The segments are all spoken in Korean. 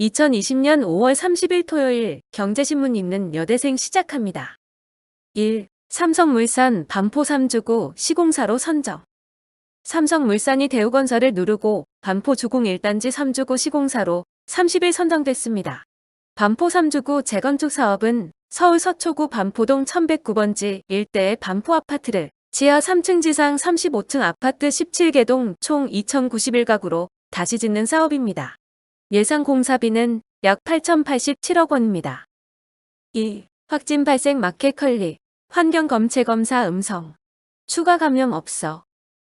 2020년 5월 30일 토요일 경제신문 읽는 여대생 시작합니다. 1. 삼성물산 반포 3주구 시공사로 선정. 삼성물산이 대우건설을 누르고 반포 주공 1단지 3주구 시공사로 30일 선정됐습니다. 반포 3주구 재건축 사업은 서울 서초구 반포동 1109번지 일대의 반포 아파트를 지하 3층 지상 35층 아파트 17개동 총 2091가구로 다시 짓는 사업입니다. 예상 공사비는 약 8,087억 원입니다. 2. 확진 발생 마켓 컬리 환경 검체 검사 음성 추가 감염 없어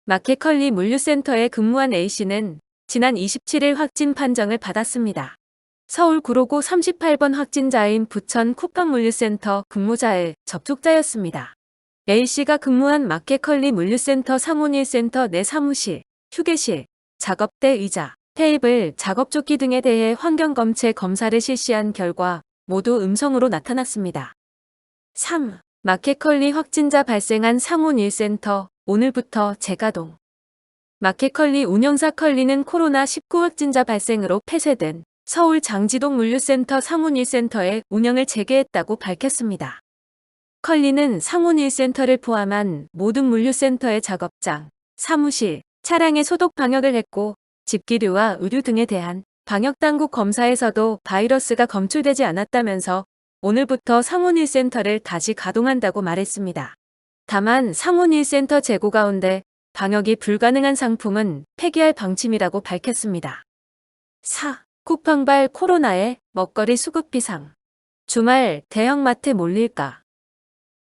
마켓 컬리 물류센터에 근무한 A씨는 지난 27일 확진 판정을 받았습니다. 서울 구로구 38번 확진자인 부천 쿠팡물류센터 근무자의 접촉자였습니다. A씨가 근무한 마켓컬리 물류센터 상온일센터 내 사무실, 휴게실, 작업대 의자, 테이블, 작업조끼 등에 대해 환경검체 검사를 실시한 결과 모두 음성으로 나타났습니다. 3. 마켓컬리 확진자 발생한 상온 1센터 오늘부터 재가동. 마켓컬리 운영사 컬리는 코로나19 확진자 발생으로 폐쇄된 서울 장지동 물류센터 상온 1센터에 운영을 재개했다고 밝혔습니다. 컬리는 상온 1센터를 포함한 모든 물류센터의 작업장, 사무실, 차량의 소독 방역을 했고 집기류와 의류 등에 대한 방역당국 검사에서도 바이러스가 검출되지 않았다면서 오늘부터 상온일센터를 다시 가동한다고 말했습니다. 다만 상온일센터 재고 가운데 방역이 불가능한 상품은 폐기할 방침이라고 밝혔습니다. 4. 쿠팡발 코로나에 먹거리 수급 비상. 주말 대형마트 몰릴까?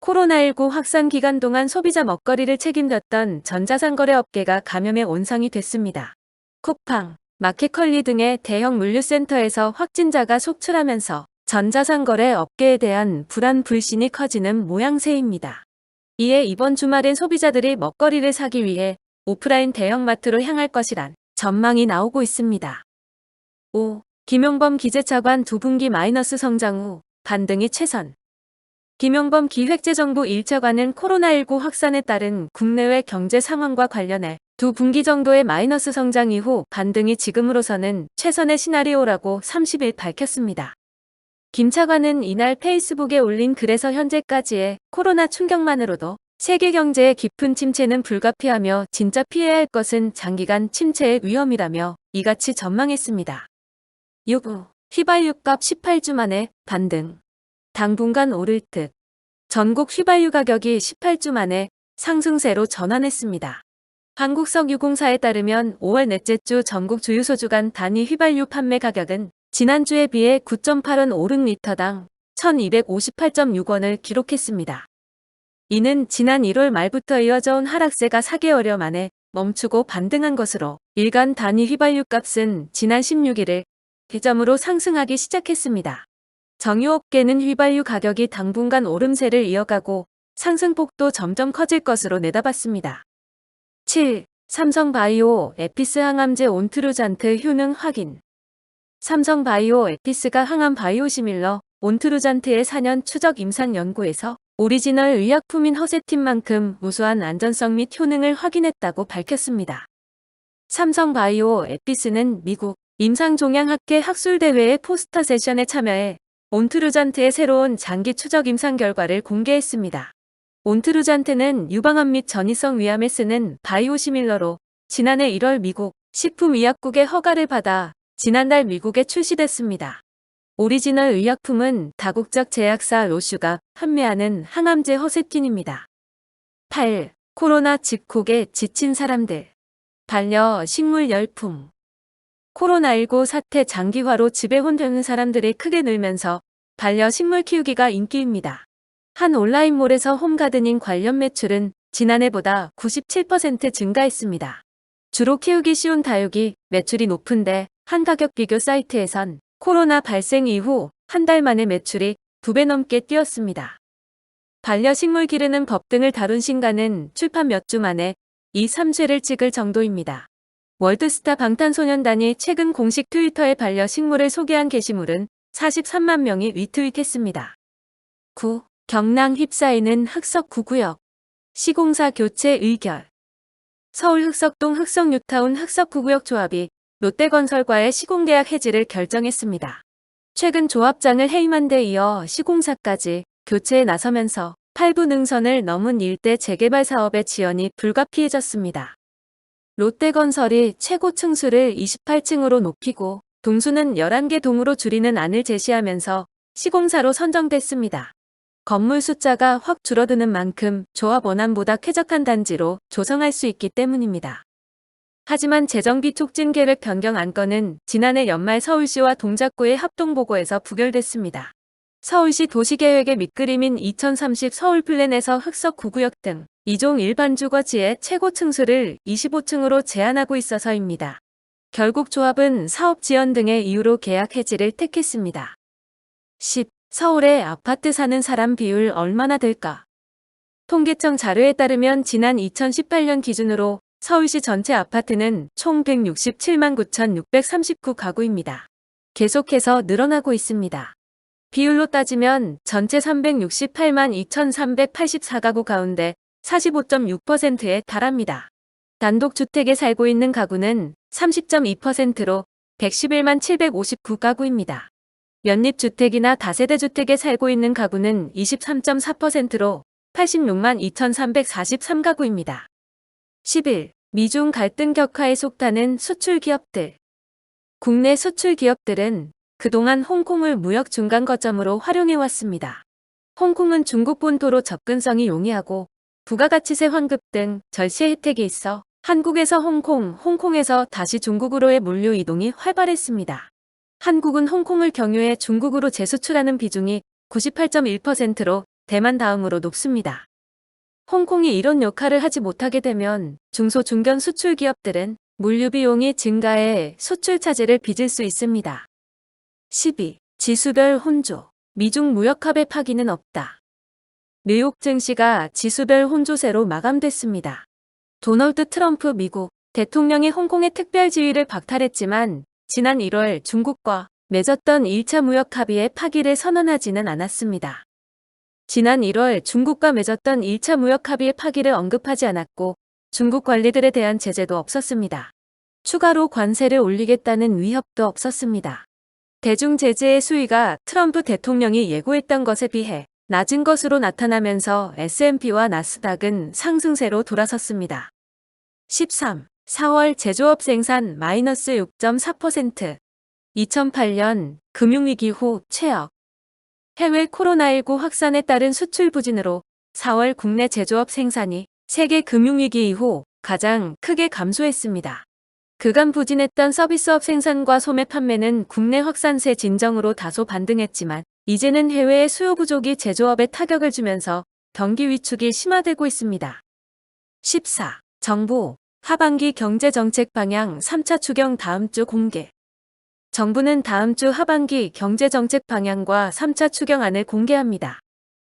코로나19 확산 기간 동안 소비자 먹거리를 책임졌던 전자상거래 업계가 감염의 온상이 됐습니다. 쿠팡, 마켓컬리 등의 대형 물류센터에서 확진자가 속출하면서 전자상거래 업계에 대한 불안 불신이 커지는 모양새입니다. 이에 이번 주말엔 소비자들이 먹거리를 사기 위해 오프라인 대형마트로 향할 것이란 전망이 나오고 있습니다. 5. 김용범 기재차관 두 분기 마이너스 성장 후 반등이 최선. 김용범 기획재정부 1차관은 코로나19 확산에 따른 국내외 경제 상황과 관련해 두 분기 정도의 마이너스 성장 이후 반등이 지금으로서는 최선의 시나리오라고 30일 밝혔습니다. 김 차관은 이날 페이스북에 올린 글에서 현재까지의 코로나 충격만으로도 세계 경제의 깊은 침체는 불가피하며 진짜 피해야 할 것은 장기간 침체의 위험이라며 이같이 전망했습니다. 6. 휘발유값 18주 만에 반등. 당분간 오를 듯. 전국 휘발유 가격이 18주 만에 상승세로 전환했습니다. 한국석유공사에 따르면 5월 넷째 주 전국 주유소 주간 단위 휘발유 판매 가격은 지난주에 비해 9.8원 오른 리터당 1258.6원을 기록했습니다. 이는 지난 1월 말부터 이어져 온 하락세가 4개월여 만에 멈추고 반등한 것으로 일간 단위 휘발유 값은 지난 16일에 대점으로 상승하기 시작했습니다. 정유업계는 휘발유 가격이 당분간 오름세를 이어가고 상승폭도 점점 커질 것으로 내다봤습니다. 7. 삼성바이오 에피스 항암제 온트루잔트 효능 확인. 삼성바이오 에피스가 항암 바이오시밀러 온트루잔트의 4년 추적 임상 연구에서 오리지널 의약품인 허세틴만큼 우수한 안전성 및 효능을 확인했다고 밝혔습니다. 삼성바이오 에피스는 미국 임상종양학회 학술대회의 포스터 세션에 참여해 온트루잔트의 새로운 장기 추적 임상 결과를 공개했습니다. 온트루잔트는 유방암 및 전이성 위암에 쓰는 바이오시밀러로 지난해 1월 미국 식품의약국의 허가를 받아 지난달 미국에 출시됐습니다. 오리지널 의약품은 다국적 제약사 로슈가 판매하는 항암제 허세틴입니다. 8. 코로나 직콕에 지친 사람들. 반려 식물 열풍. 코로나19 사태 장기화로 집에 혼자는 사람들이 크게 늘면서 반려 식물 키우기가 인기입니다. 한 온라인몰에서 홈가드닝 관련 매출은 지난해보다 97% 증가했습니다. 주로 키우기 쉬운 다육이 매출이 높은데 한 가격 비교 사이트에선 코로나 발생 이후 한 달 만에 매출이 두 배 넘게 뛰었습니다. 반려식물 기르는 법 등을 다룬 신간은 출판 몇 주 만에 이 3쇄를 찍을 정도입니다. 월드스타 방탄소년단이 최근 공식 트위터에 반려식물을 소개한 게시물은 43만 명이 리트윗했습니다. 9. 경랑 휩싸이는 흑석 구구역. 시공사 교체 의결. 서울 흑석동 흑석 뉴타운 흑석 구구역 조합이 롯데건설과의 시공계약 해지를 결정했습니다. 최근 조합장을 해임한 데 이어 시공사까지 교체에 나서면서 8부 능선을 넘은 일대 재개발 사업의 지연이 불가피해졌습니다. 롯데건설이 최고 층수를 28층으로 높이고 동수는 11개 동으로 줄이는 안을 제시하면서 시공사로 선정됐습니다. 건물 숫자가 확 줄어드는 만큼 조합 원안보다 쾌적한 단지로 조성할 수 있기 때문입니다. 하지만 재정비 촉진 계획 변경 안건은 지난해 연말 서울시와 동작구의 합동보고에서 부결됐습니다. 서울시 도시계획의 밑그림인 2030 서울플랜에서 흑석 9구역 등 2종 일반 주거지의 최고 층수를 25층으로 제한하고 있어서입니다. 결국 조합은 사업 지연 등의 이유로 계약 해지를 택했습니다. 10. 서울에 아파트 사는 사람 비율 얼마나 될까? 통계청 자료에 따르면 지난 2018년 기준으로 서울시 전체 아파트는 총 167만 9,639 가구입니다. 계속해서 늘어나고 있습니다. 비율로 따지면 전체 368만 2,384가구 가운데 45.6%에 달합니다. 단독주택에 살고 있는 가구는 30.2%로 111만 759가구입니다. 연립주택이나 다세대주택에 살고 있는 가구는 23.4%로 86만 2,343가구입니다. 11. 미중 갈등 격화에 속타는 수출 기업들. 국내 수출 기업들은 그동안 홍콩을 무역 중간 거점으로 활용해 왔습니다. 홍콩은 중국 본토로 접근성이 용이하고 부가가치세 환급 등 절세 혜택이 있어 한국에서 홍콩, 홍콩에서 다시 중국으로의 물류 이동이 활발했습니다. 한국은 홍콩을 경유해 중국으로 재수출하는 비중이 98.1%로 대만 다음으로 높습니다. 홍콩이 이런 역할을 하지 못하게 되면 중소 중견 수출 기업들은 물류 비용이 증가해 수출 차질을 빚을 수 있습니다. 12. 지수별 혼조. 미중 무역합의 파기는 없다. 뉴욕 증시가 지수별 혼조세로 마감됐습니다. 도널드 트럼프 미국 대통령이 홍콩의 특별 지위를 박탈했지만 지난 1월 중국과 맺었던 1차 무역 합의의 파기를 선언하지는 않았습니다. 지난 1월 중국과 맺었던 1차 무역 합의의 파기를 언급하지 않았고 중국 관리들에 대한 제재도 없었습니다. 추가로 관세를 올리겠다는 위협도 없었습니다. 대중 제재의 수위가 트럼프 대통령이 예고했던 것에 비해 낮은 것으로 나타나면서 S&P와 나스닥은 상승세로 돌아섰습니다. 13. 4월 제조업 생산 마이너스 6.4% 2008년 금융위기 후 최악 해외 코로나19 확산에 따른 수출 부진으로 4월 국내 제조업 생산이 세계 금융위기 이후 가장 크게 감소했습니다. 그간 부진했던 서비스업 생산과 소매 판매는 국내 확산세 진정으로 다소 반등했지만 이제는 해외의 수요 부족이 제조업에 타격을 주면서 경기 위축이 심화되고 있습니다. 14. 정부 하반기 경제정책 방향 3차 추경 다음 주 공개. 정부는 다음 주 하반기 경제정책 방향과 3차 추경안을 공개합니다.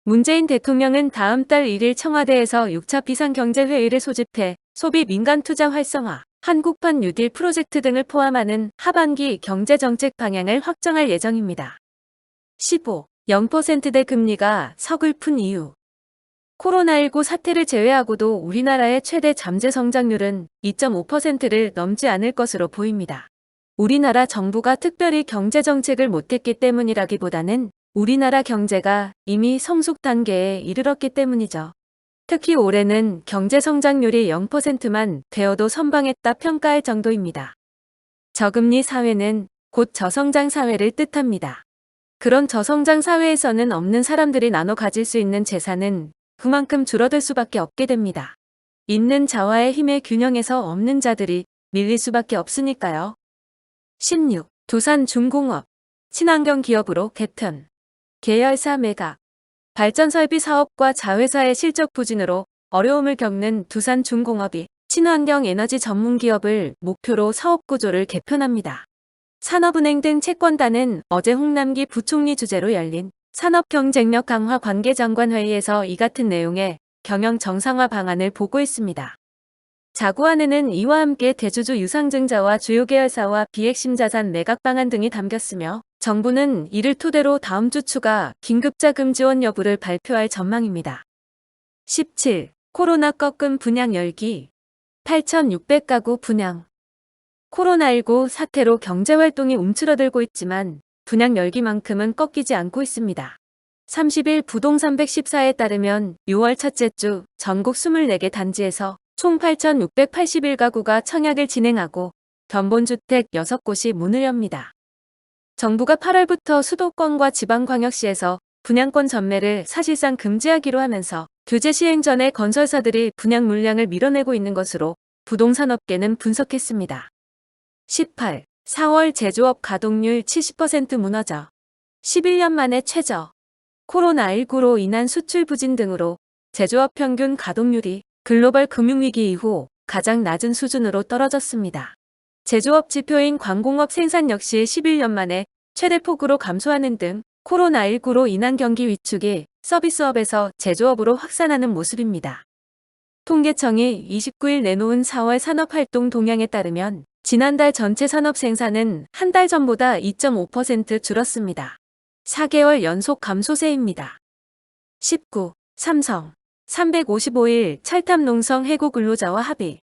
문재인 대통령은 다음 달 1일 청와대에서 6차 비상경제회의를 소집해 소비 민간 투자 활성화, 한국판 뉴딜 프로젝트 등을 포함하는 하반기 경제정책 방향을 확정할 예정입니다. 15. 0%대 금리가 서글픈 이유 코로나19 사태를 제외하고도 우리나라의 최대 잠재 성장률은 2.5%를 넘지 않을 것으로 보입니다. 우리나라 정부가 특별히 경제 정책을 못했기 때문이라기보다는 우리나라 경제가 이미 성숙 단계에 이르렀기 때문이죠. 특히 올해는 경제 성장률이 0%만 되어도 선방했다 평가할 정도입니다. 저금리 사회는 곧 저성장 사회를 뜻합니다. 그런 저성장 사회에서는 없는 사람들이 나눠 가질 수 있는 재산은 그만큼 줄어들 수밖에 없게 됩니다. 있는 자와의 힘의 균형에서 없는 자들이 밀릴 수밖에 없으니까요. 16. 두산 중공업 친환경 기업으로 개편 계열사 매각 발전 설비 사업과 자회사의 실적 부진으로 어려움을 겪는 두산 중공업이 친환경 에너지 전문 기업을 목표로 사업 구조를 개편합니다. 산업은행 등 채권단은 어제 홍남기 부총리 주재로 열린 산업경쟁력 강화 관계장관회의에서 이 같은 내용의 경영 정상화 방안을 보고했습니다. 자구안에는 이와 함께 대주주 유상증자와 주요 계열사와 비핵심 자산 매각 방안 등이 담겼으며 정부는 이를 토대로 다음 주 추가 긴급자금 지원 여부를 발표할 전망입니다. 17. 코로나 꺾은 분양 열기 8,600가구 분양 코로나19 사태로 경제활동이 움츠러들고 있지만 분양 열기만큼은 꺾이지 않고 있습니다. 30일 부동산 114에 따르면 6월 첫째 주 전국 24개 단지에서 총 8,681가구가 청약을 진행하고 견본주택 6곳이 문을 엽니다. 정부가 8월부터 수도권과 지방광역시에서 분양권 전매를 사실상 금지하기로 하면서 규제 시행 전에 건설사들이 분양 물량을 밀어내고 있는 것으로 부동산 업계는 분석했습니다. 18. 4월 제조업 가동률 70% 무너져 11년 만에 최저 코로나19로 인한 수출 부진 등으로 제조업 평균 가동률이 글로벌 금융위기 이후 가장 낮은 수준으로 떨어졌습니다. 제조업 지표인 광공업 생산 역시 11년 만에 최대폭으로 감소하는 등 코로나19로 인한 경기 위축이 서비스업에서 제조업으로 확산하는 모습입니다. 통계청이 29일 내놓은 4월 산업활동 동향에 따르면 지난달 전체 산업 생산은 한 달 전보다 2.5% 줄었습니다. 4개월 연속 감소세입니다. 19. 삼성 355일 철탑 농성 해고 근로자와 합의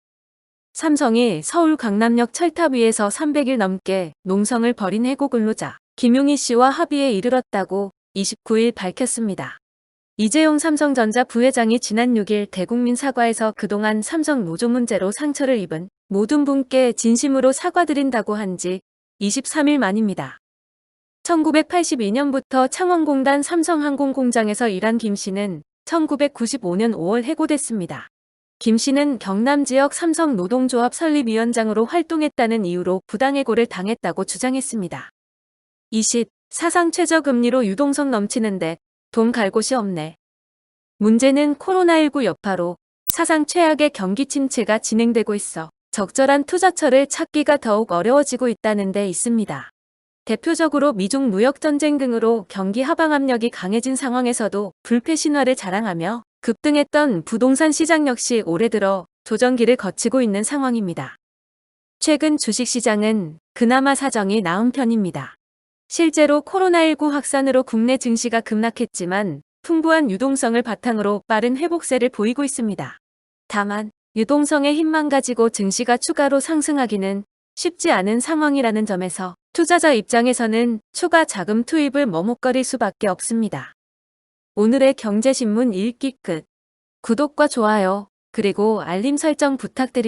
삼성이 서울 강남역 철탑 위에서 300일 넘게 농성을 벌인 해고 근로자 김용희 씨와 합의에 이르렀다고 29일 밝혔습니다. 이재용 삼성전자 부회장이 지난 6일 대국민 사과에서 그동안 삼성 노조 문제로 상처를 입은 모든 분께 진심으로 사과드린다고 한 지 23일 만입니다. 1982년부터 창원공단 삼성항공 공장에서 일한 김 씨는 1995년 5월 해고됐습니다. 김 씨는 경남 지역 삼성 노동조합 설립위원장으로 활동했다는 이유로 부당해고를 당했다고 주장했습니다. 20. 사상 최저금리로 유동성 넘치는데 돈 갈 곳이 없네. 문제는 코로나19 여파로 사상 최악의 경기 침체가 진행되고 있어 적절한 투자처를 찾기가 더욱 어려워지고 있다는 데 있습니다. 대표적으로 미중 무역 전쟁 등으로 경기 하방 압력이 강해진 상황에서도 불패 신화를 자랑하며 급등했던 부동산 시장 역시 올해 들어 조정기를 거치고 있는 상황입니다. 최근 주식시장은 그나마 사정이 나은 편입니다. 실제로 코로나19 확산으로 국내 증시가 급락했지만 풍부한 유동성을 바탕으로 빠른 회복세를 보이고 있습니다. 다만 유동성의 힘만 가지고 증시가 추가로 상승하기는 쉽지 않은 상황이라는 점에서 투자자 입장에서는 추가 자금 투입을 머뭇거릴 수밖에 없습니다. 오늘의 경제신문 읽기 끝. 구독과 좋아요, 그리고 알림 설정 부탁드립니다.